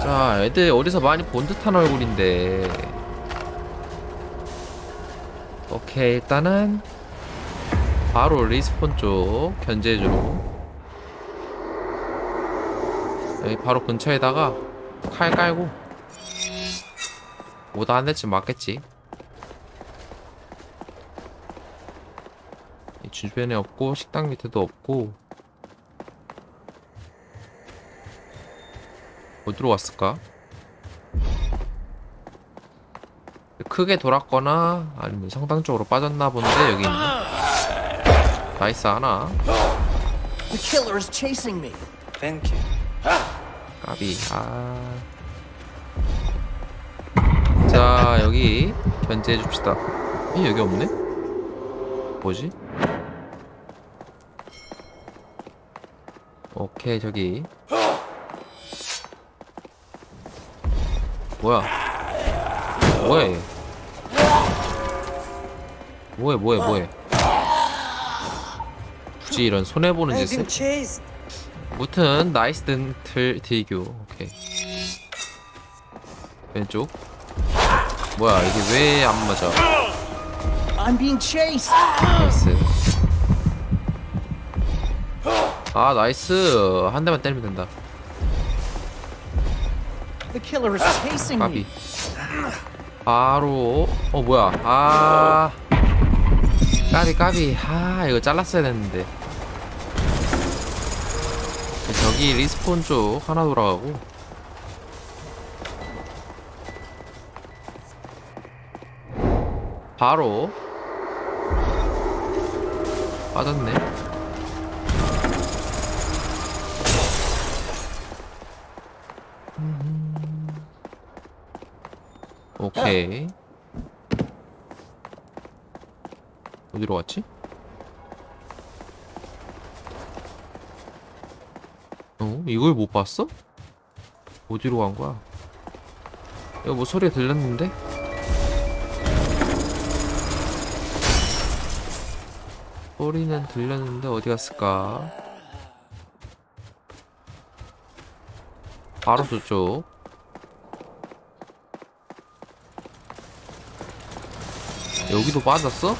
자, 애들 어디서 많이 본 듯한 얼굴인데. 오케이, 일단은 바로 리스폰 쪽 견제해주고. 여기 바로 근처에다가 칼 깔고 오다 한 대쯤 맞겠지. 이 주변에 없고 식당 밑에도 없고 어디로 갔을까? 크게 돌았거나 아니면 성당 쪽으로 빠졌나 본데 여기 있네 나이스 하나 The killer is chasing me. Thank you. 까비 아. 자 여기 견제해 줍시다 이 여기 없네? 뭐지? 오케이 저기 뭐야? 뭐야 얘? 뭐해 뭐해 뭐해? 굳이 이런 손해 보는 I've 짓을. 무튼 나이스 든틀 딜교. 오케이. 왼쪽. 뭐야 이게 왜 안 맞아? I'm being chased. 나이스. 아 나이스. 한 대만 때리면 된다 The killer is chasing 까비. me. 바로 어 뭐야? 아. 까비 까비. 아 이거 잘랐어야 됐는데. 저기 리스폰 쪽 하나 돌아가고. 바로. 빠졌네 오케이 어디로 갔지? 어? 이걸 못 봤어? 어디로 간 거야? 이거 뭐 소리가 들렸는데? 소리는 들렸는데 어디 갔을까? 바로 저쪽 여기도 빠졌어? 와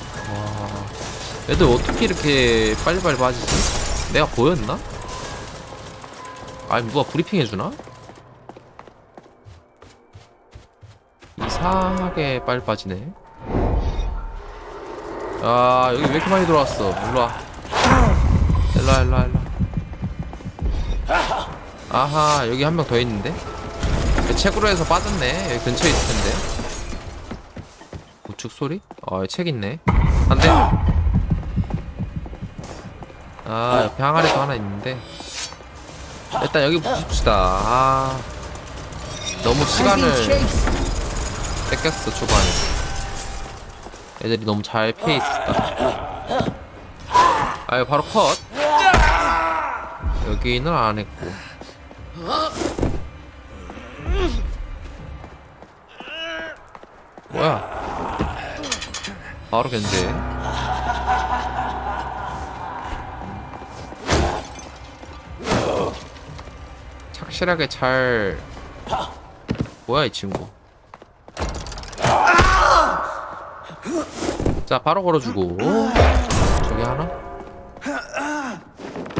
애들 어떻게 이렇게 빨리빨리 빠지지? 내가 보였나? 아니 누가 브리핑 해주나? 이상하게 빨리 빠지네 아 여기 왜 이렇게 많이 들어왔어 일로와 일로와 일로와 일로와 아하 여기 한 명 더 있는데 책으로 해서 빠졌네 여기 근처에 있을 텐데 우측 소리? 아, 책 있네. 안 돼. 아, 옆에 항아리도 하나 있는데. 일단 여기 부십시다. 아. 너무 시간을. 뺏겼어, 초반에. 애들이 너무 잘 피해 있었다. 아유, 바로 컷. 여기는 안 했고. 뭐야? 바로 견제. 착실하게 잘. 뭐야 이 친구. 자 바로 걸어주고. 저기 하나?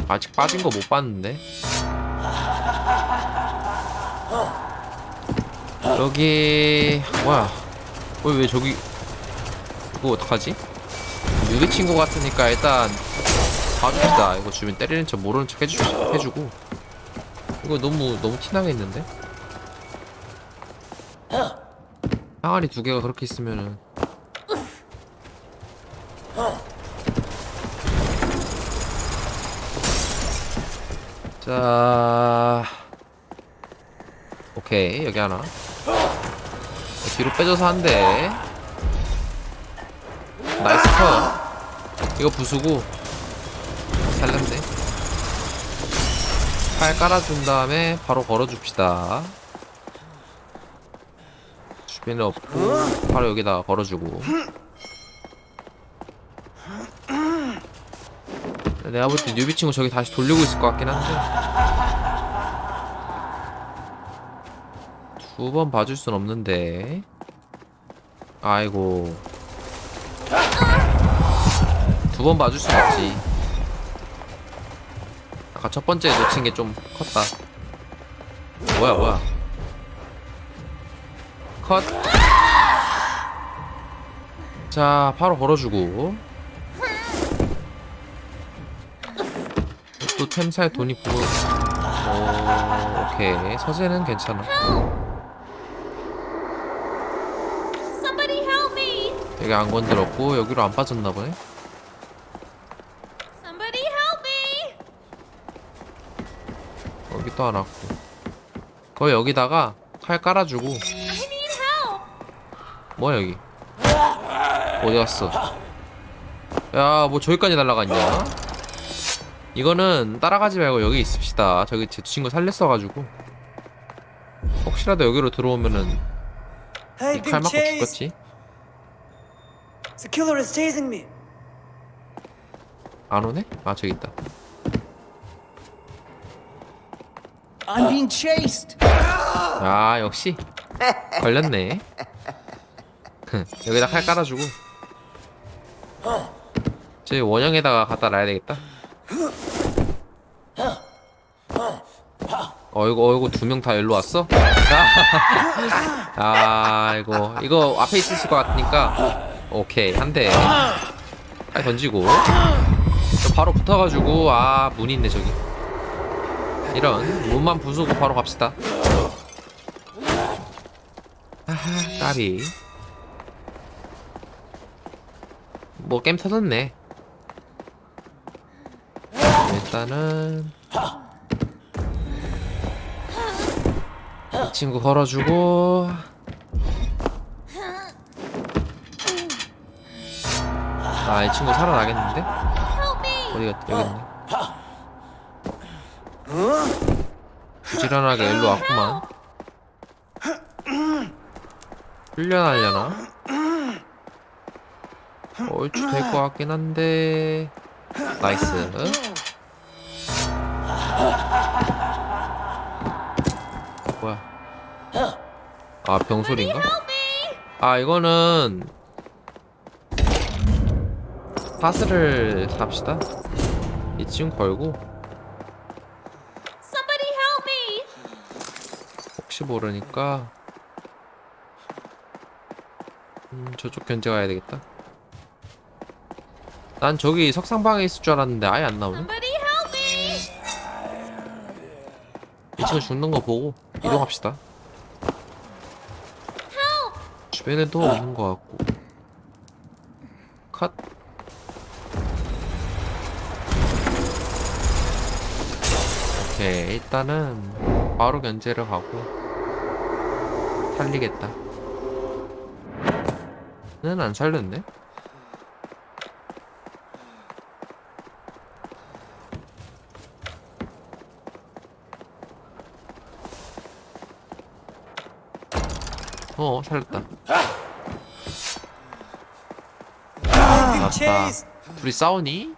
아직 빠진 거 못 봤는데. 여기 뭐야? 어, 왜, 왜 저기 이거 어떡하지? 유리 친구 같으니까 일단 봐줍시다. 이거 주변 때리는 척 모르는 척 해주, 해주고 이거 너무 너무 티나게 있는데? 항아리 두 개가 그렇게 있으면은 자 오케이 여기 하나 뒤로 빼줘서 한대 컷 이거 부수고. 살렸네. 팔 깔아준 다음에 바로 걸어줍시다. 주변에 없고 바로 여기다 걸어주고. 내가 볼 때 뉴비 친구 저기 다시 돌리고 있을 것 같긴 한데. 두 번 봐줄 순 없는데. 아이고. 두 번 봐줄 순 없지. 아까 첫 번째 놓친 게 좀 컸다. 뭐야, 뭐야. 컷. 자, 바로 걸어주고. 또 템사에 돈이 부어. 오, 오케이. 서재는 괜찮아. 여기 안 건드렸고, 여기로 안 빠졌나 보네. 하나 없고. 거기 여기다가 칼 깔아주고. 뭐야, 여기. 어디 갔어? 야, 뭐 저기까지 날아갔냐? 이거는 따라가지 말고 여기 있읍시다. 저기 제 친구 살렸어가지고. 혹시라도 여기로 들어오면은 Hey, 이칼 being 맞고. 죽겠지? 안 오네? 아, 저기 있다. I'm being chased. 아, 역시. 걸렸네. 여기다 칼 깔아주고. 저 원형에다가 갖다 놔야 되겠다. 어이구, 어이구, 두 명 다 일로 왔어? 아, 이거, 이거 앞에 있으실 것 같으니까. 오케이, 한 대. 칼 던지고. 바로 붙어가지고, 아, 문이 있네, 저기. 이런, 문만 부수고 바로 갑시다. 아하, 까비. 뭐 게임 터졌네. 일단은 이 친구 걸어주고 아 이 친구 살아나겠는데? 어디가 여기 있네. 부지런하게 일로 왔구만. 훈련하려나? 얼추 될 것 같긴 한데. 나이스. 뭐야? 아 병소리인가? 아 이거는 파스를 삽시다. 이 친구 걸고 혹시 모르니까 음 저쪽 견제 가야 되겠다. 난 저기 석상방에 있을 줄 알았는데 아예 안 나오네. 이 친구 죽는 거 보고 이동합시다. 주변에도 없는 것 같고. 컷. 오케이 일단은 바로 견제를 가고 살리겠다. 는 안 살렸네. 어 살렸다. 맞다. chased. 둘이 싸우니?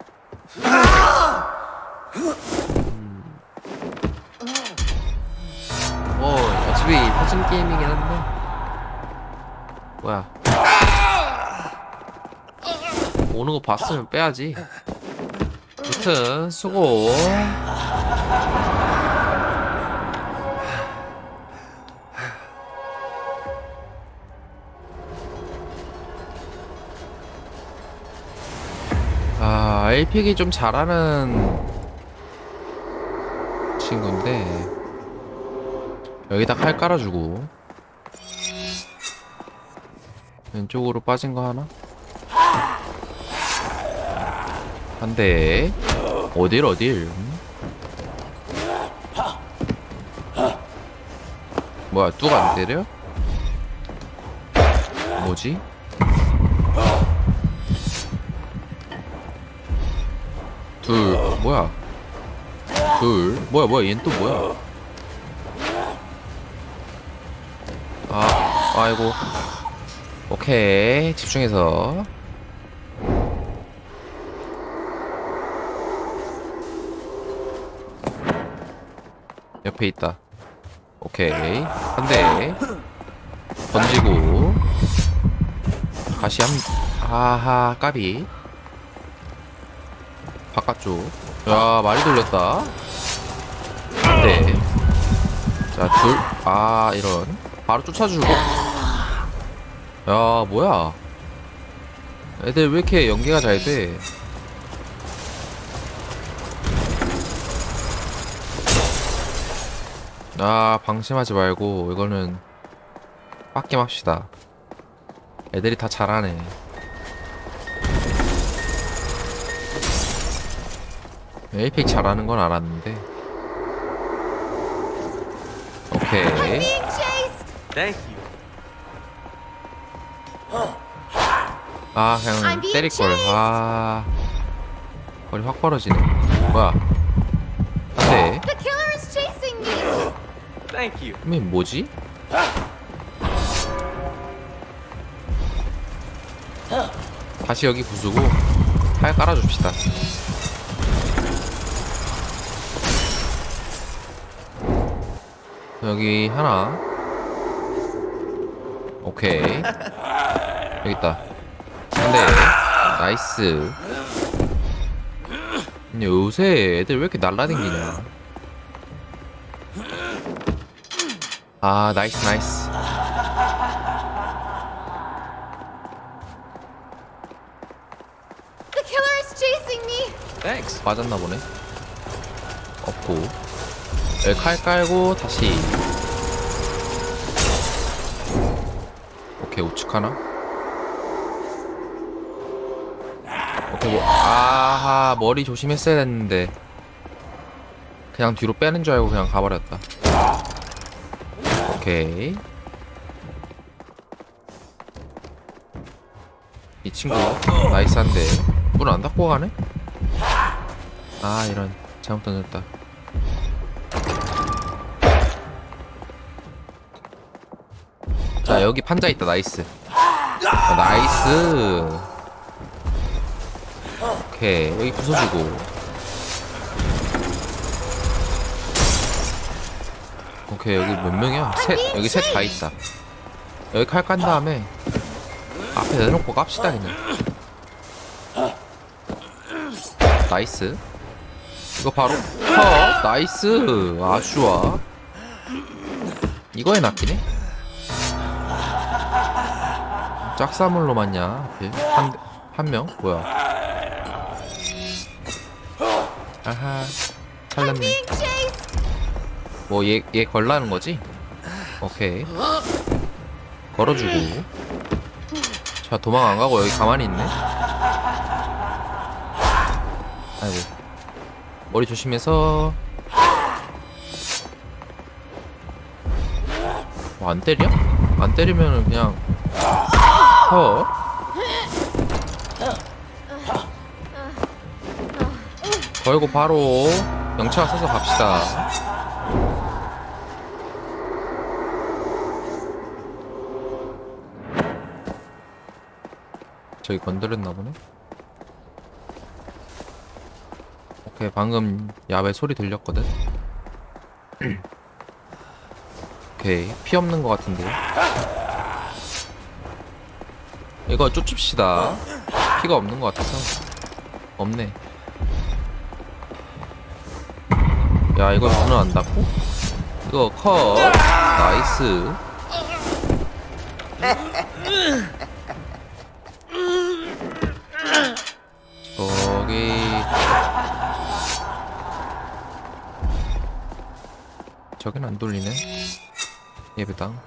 터진 게임이긴 한데. 뭐야? 오는 거 봤으면 빼야지. 무튼 수고. 아, LP기 좀 잘하는 친구인데 여기다 칼 깔아주고 왼쪽으로 빠진 거 하나? 한 대. 어딜 어딜? 음? 뭐야 뚝안 때려? 뭐지? 둘 뭐야 둘 뭐야 뭐야 얜 또 뭐야 아 아이고. 오케이. 집중해서. 옆에 있다. 오케이. 한대 던지고. 다시 한 아하 까비. 바깥쪽. 야 많이 돌렸다. 한대 자둘아 이런. 바로 쫓아주고 야 뭐야? 애들 왜 이렇게 연계가 잘돼? 아 방심하지 말고 이거는 빡김 합시다. 애들이 다 잘하네. 에이펙 잘하는 건 알았는데. 오케이 아 그냥 때릴걸. chased. 아. 거리 확 벌어지네. 뭐야? 안돼. 그러면 뭐지? 다시 여기 부수고 팔 깔아줍시다. 여기 하나. 오케이. 여기 있다 나이스. 근데 요새 애들 왜 이렇게 날라댕기냐? 아 나이스 나이스. Thanks. 맞았나 보네. 없고. 여기 칼 깔고 다시. 오케이 우측 하나 오케 이뭐 아하 머리 조심했어야 했는데. 그냥 뒤로 빼는 줄 알고 그냥 가버렸다. 오케이. 이 친구 나이스한데. 문 안 닫고 가네? 아 이런. 잘못 던졌다. 자 여기 판자 있다. 나이스. 아, 나이스 오케이 여기 부숴주고. 오케이 여기 몇 명이야? 셋 여기 셋 다 있다. 여기 칼 깐 다음에 앞에 내놓고 깝시다 그냥. 나이스. 이거 바로 컷. 나이스. 아주 좋아 이거에 낚이네? 짝사물로 맞냐? 한한 명? 뭐야 아하 살렸네. 뭐 얘 얘 걸라는 거지? 오케이. 걸어주고. 자 도망 안 가고 여기 가만히 있네. 아이고. 머리 조심해서. 뭐안 때려? 안 때리면은 그냥 허 걸고 바로 영차 써서 갑시다. 저기 건드렸나 보네? 오케이 방금 야외 소리 들렸거든? 오케이 피 없는 것 같은데. 이거 쫓읍시다. 피가 없는 것 같아서. 없네 야 이거 문을 안 닫고? 이거 컷 나이스. 저기. 저긴 안 돌리네. 예배당.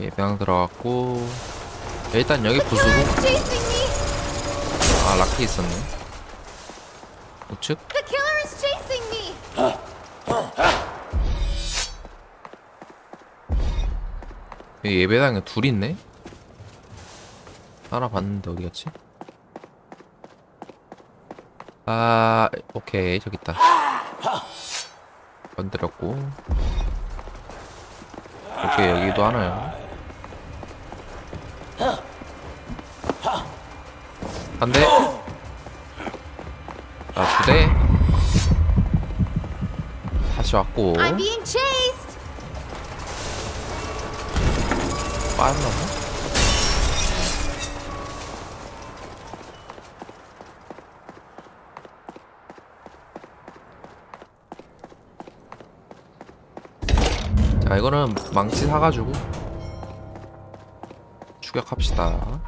예배당 들어갔고. 일단 여기 부수고. 아 락키 있었네 예배당에 둘 있네? 하나 봤는데 어디 갔지? 아 오케이. 저기 있다. 건드렸고. 오케이 여기도 하나요? 한대. 아 두대. 다시 다시 왔고. 빠졌나? 자 이거는 망치 사가지고 추격합시다.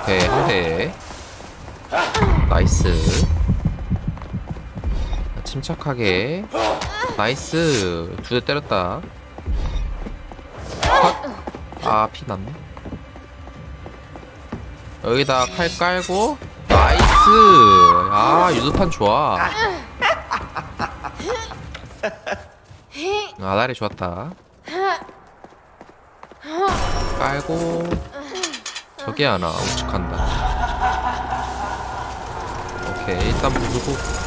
오케이 한대. 나이스 침착하게. 나이스. 두 대 때렸다. 아 피 났네. 여기다 칼 깔고. 나이스. 아 유도탄 좋아. 아다리 좋았다. 깔고. 저기 하나 우측한다. 오케이 일단 부수고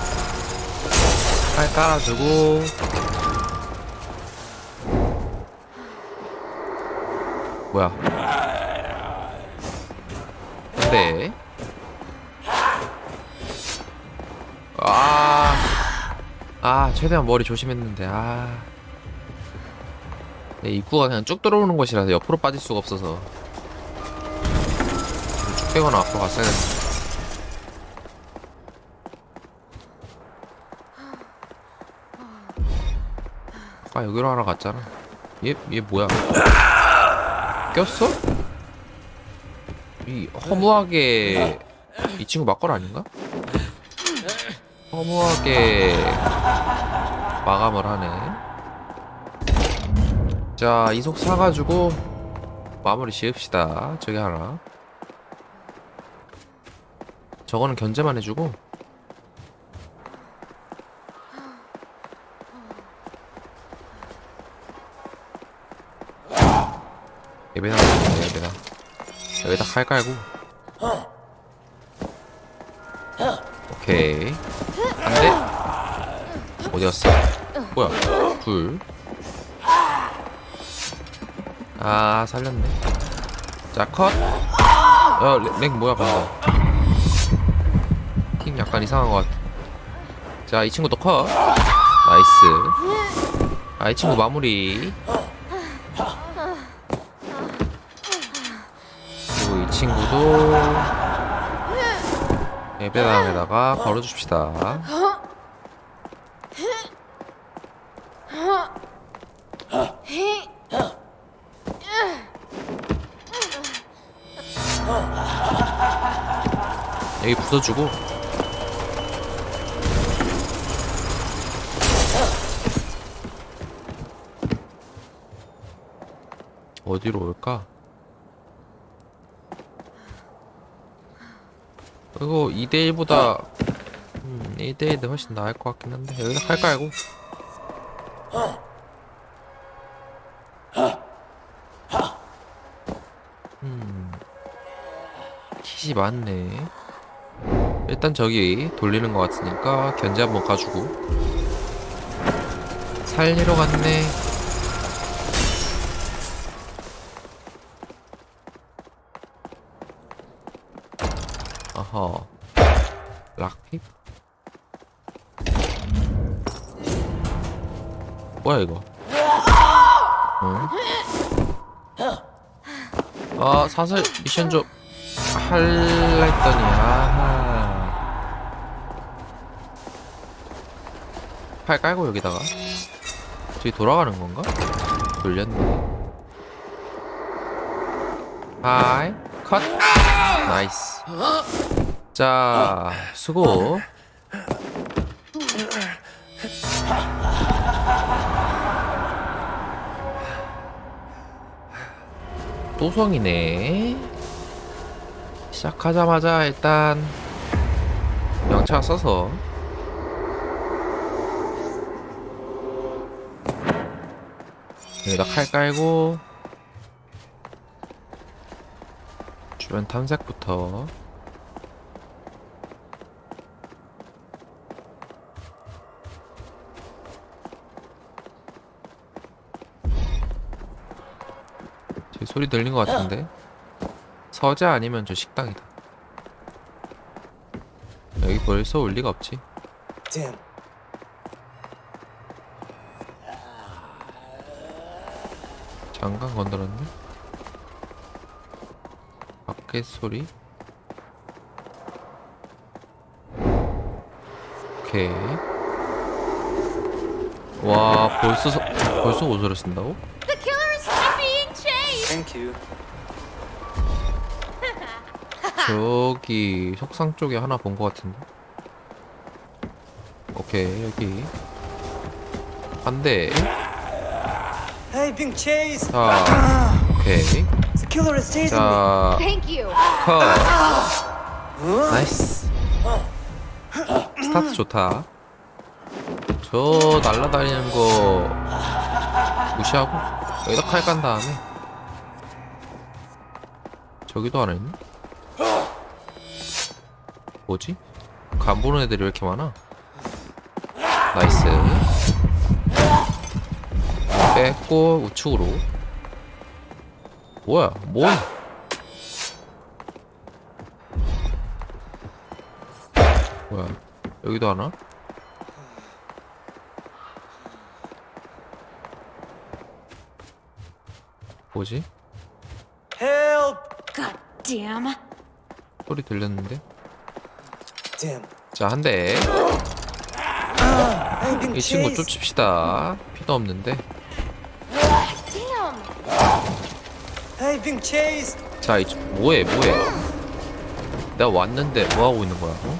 칼 깔아주고. 뭐야? 근데. 아, 아 최대한 머리 조심했는데 아. 네, 입구가 그냥 쭉 들어오는 곳이라서 옆으로 빠질 수가 없어서. 쭉 빼거나 앞으로 갔어야 됐는데 아 여기로 하러 갔잖아. 얘, 얘 뭐야? 꼈어? 이 허무하게 이 친구 막걸 아닌가? 허무하게 마감을 하네. 자 이속 사가지고 마무리 지읍시다. 저기 하나. 저거는 견제만 해주고 예배당 예배당 여기다 칼 깔고 오케이. 안돼 어디였어? 뭐야? 불아 살렸네. 자컷. 야, 렉, 렉 뭐야 방금? 팀 약간 이상한 것 같아 자이 친구도 컷. 나이스. 아 이 친구 마무리 그리고 이 친구도 예배당에다가 걸어줍시다 여기 부숴주고 어디로 올까? 이거 2대1보다 음, 1대1이 훨씬 나을 것 같긴 한데. 여기다 칼 깔고 음 kit이 많네. 일단 저기 돌리는 것 같으니까 견제 한번 가주고. 살리러 갔네 아하 락픽? 뭐야 이거? 응? 아 사슬 미션 좀 할라 했더니 아하. 팔 깔고 여기다가? 저기 돌아가는 건가? 돌렸네. 하이. 컷. 나이스 자 수고. 또성이네. 시작하자마자 일단 명차 써서. 여기다 칼 깔고 주변 탐색부터 소리 들린 것 같은데? 서재 아니면 저 식당이다. 여기 벌써 올 리가 없지. 잠깐 건드렸네? 밖에 소리? 오케이. 와 벌써 서, 벌써 오소를 쓴다고? You. 저기 석상 쪽에 하나 본 것 같은데 오케이 여기 한 대 Hey, being chased. 자 오케이 The killer is chasing me. 자 Thank you. 컷 나이스 스타트 좋다 저 날라다니는 거 무시하고 여기다 칼 깐 다음에 저기도 하나 있네 뭐지? 간 보는 애들이 왜 이렇게 많아? 나이스 뺐고 우측으로 뭐야 뭐야 뭐야 여기도 하나? 뭐지? Damn. 소리 들렸는데? Damn. 자, 한 대. 이 친구. 쫓읍시다. 피도 없는데. Chased. 자, 이 친- 뭐해, 뭐해. 내가 왔는데 뭐 하고 있는 거야? 어?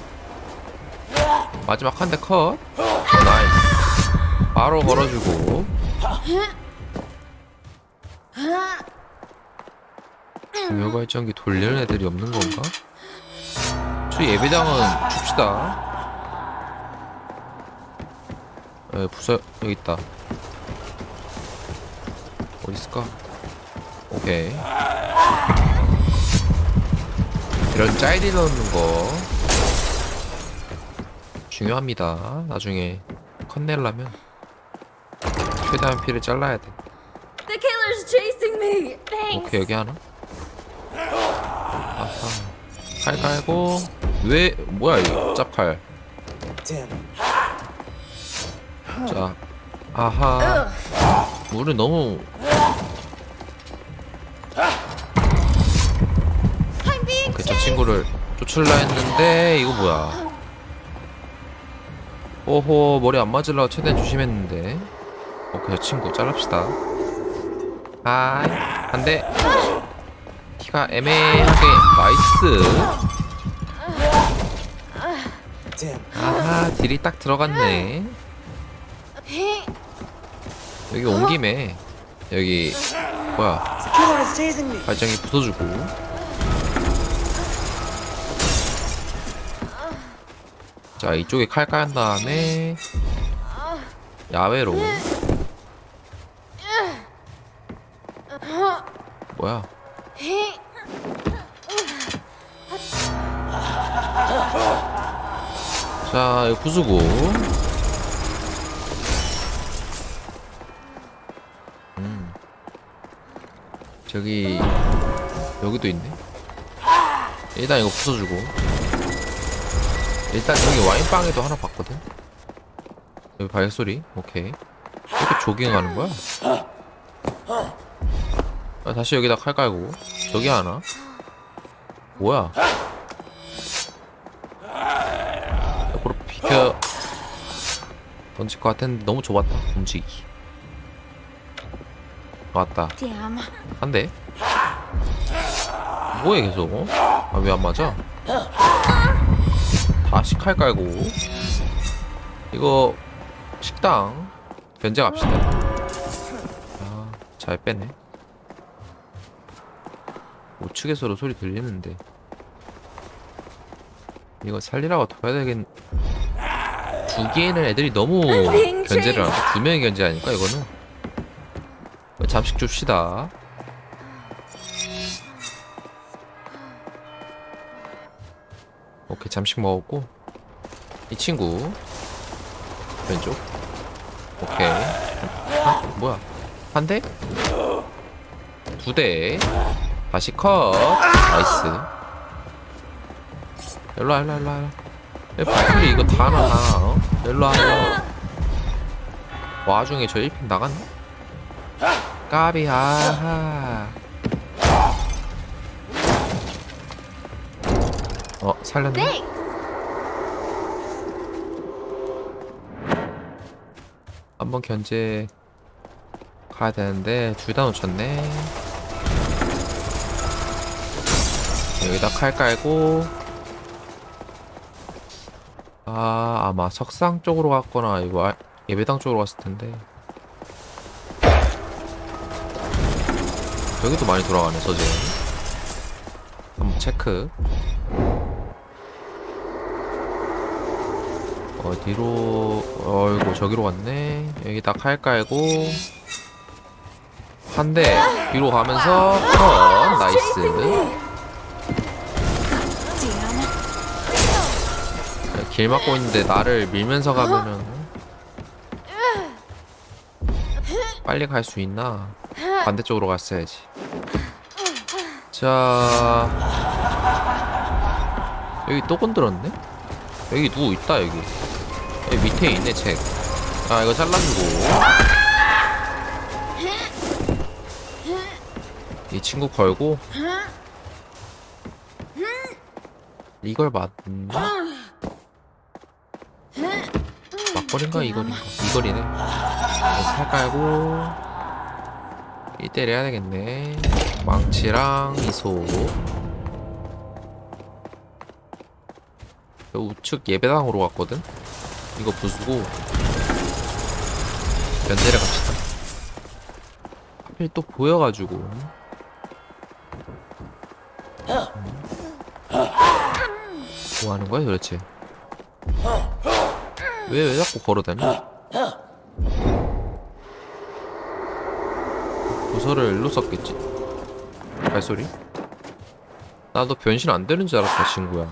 마지막 한 대 컷. 나이스. 바로 걸어주고. 중요 발전기 돌리는 애들이 없는 건가? 저 예배당은 줍시다. 에, 부서 여기 있다. 어디 있을까? 오케이. 이런 짤리 넣는 거 중요합니다. 나중에 컷 내려면 최대한 피를 잘라야 돼. 오케이 여기 하나. 아하. 칼 깔고 왜 뭐야 이 짭칼. 자, 아하. 물을 너무 그저 친구를 쫓으려 했는데 이거 뭐야? 오호 머리 안 맞으려고 최대한 조심했는데. 오케이 저 친구 잘랍시다. 하이 한 대. 키가 애매하게 나이스. 아하 딜이 딱 들어갔네. 여기 온 김에 여기 뭐야. 발전기 부숴주고 자 이쪽에 칼깐 다음에 야외로 뭐야 자 이거 부수고. 음. 저기 여기도 있네. 일단 이거 부숴주고. 일단 저기 와인방에도 하나 봤거든? 여기 발소리? 오케이. 이렇게 조깅하는 거야? 아, 다시 여기다 칼 깔고. 저기 하나? 뭐야 던질 것 같았는데 너무 좁았다 움직이기. Damn. 한대? 뭐해 계속? 아 왜 안 맞아? 다시 칼 깔고. 이거 식당 변제 갑시다. 아 잘 빼네. 우측에서도 소리 들리는데. 이거 살리라고 둬야 되겠 두 개는 애들이 너무 견제를 하고 두 명이 견제하니까 이거는? 잠식 줍시다. 오케이 잠식 먹었고. 이 친구. 왼쪽. 오케이. 아, 뭐야? 한 대? 두 대. 다시 컷. 나이스. 일로와 일로와 일로와. 발소리 이거 다 하나 다 어? 일로 하나 와중에 저 1핀 나갔네 까비 아하. 어 살렸네. 한번 견제 가야 되는데 둘 다 놓쳤네. 여기다 칼 깔고 아 아마 석상 쪽으로 갔거나 이거 아- 예배당 쪽으로 갔을 텐데. 여기도 많이 돌아가네 서재. 한번 체크. 어디로 어이구 저기로 갔네. 여기 다 칼 깔고. 한 대 뒤로 가면서 턴. 나이스 길 막고 있는데 나를 밀면서 가면은 빨리 갈 수 있나? 반대쪽으로 갔어야지. 자 여기 또 건드렸네? 여기 누구 있다 여기. 여기 밑에 있네 책아 이거 잘라주고. 이 친구 걸고? 이걸 맞나? 막걸리인가 이거리인가 이거리네. 이거 팔 깔고 이 때려야 되겠네. 망치랑 이소. 저 우측 예배당으로 갔거든? 이거 부수고 면제를 갑시다. 하필 또 보여가지고. 뭐 하는 거야 도대체 왜 왜 자꾸 걸어다녀? 부서를 일로 썼겠지? 발소리? 나도 변신 안 되는 줄 알았다 친구야.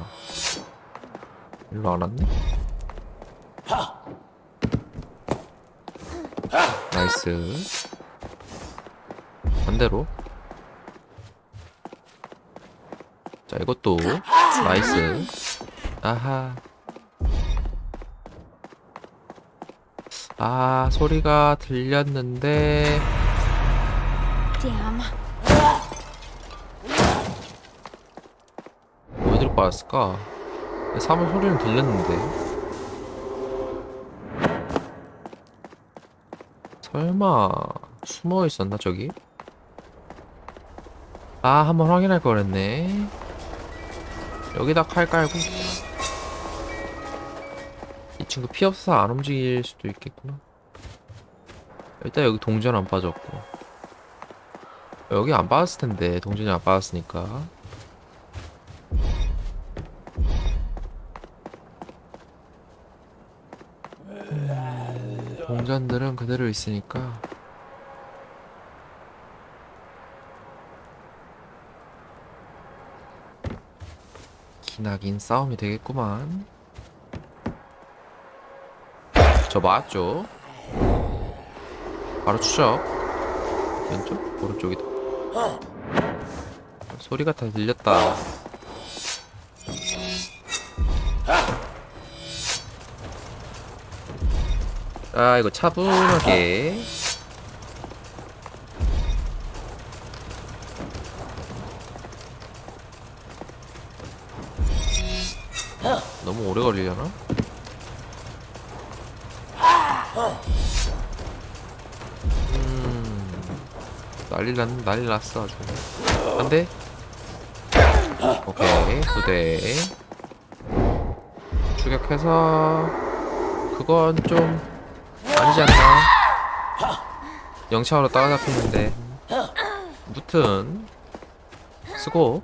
일로 안 왔네? 나이스. 반대로. 자 이것도 나이스. 아하 아 소리가 들렸는데 Damn. 어디로 빠졌을까? 사물 소리는 들렸는데 설마 숨어 있었나 저기? 아 한번 확인할 거랬네 여기다 칼 깔고 이 친구 피 없어서 안 움직일 수도 있겠구나. 일단 여기 동전 안 빠졌고. 여기 안 빠졌을 텐데 동전이 안 빠졌으니까. 동전들은 그대로 있으니까. 기나긴 싸움이 되겠구만 저 맞죠? 바로 추적 왼쪽? 오른쪽이다 소리가 다 들렸다 아 이거 차분하게 너무 오래 걸리려나? 난리 났 난리 났어 아주. 한 대? 오케이 두대. 추격해서 그건 좀 아니지 않나? 영창으로 따라잡히는데. 무튼 쓰고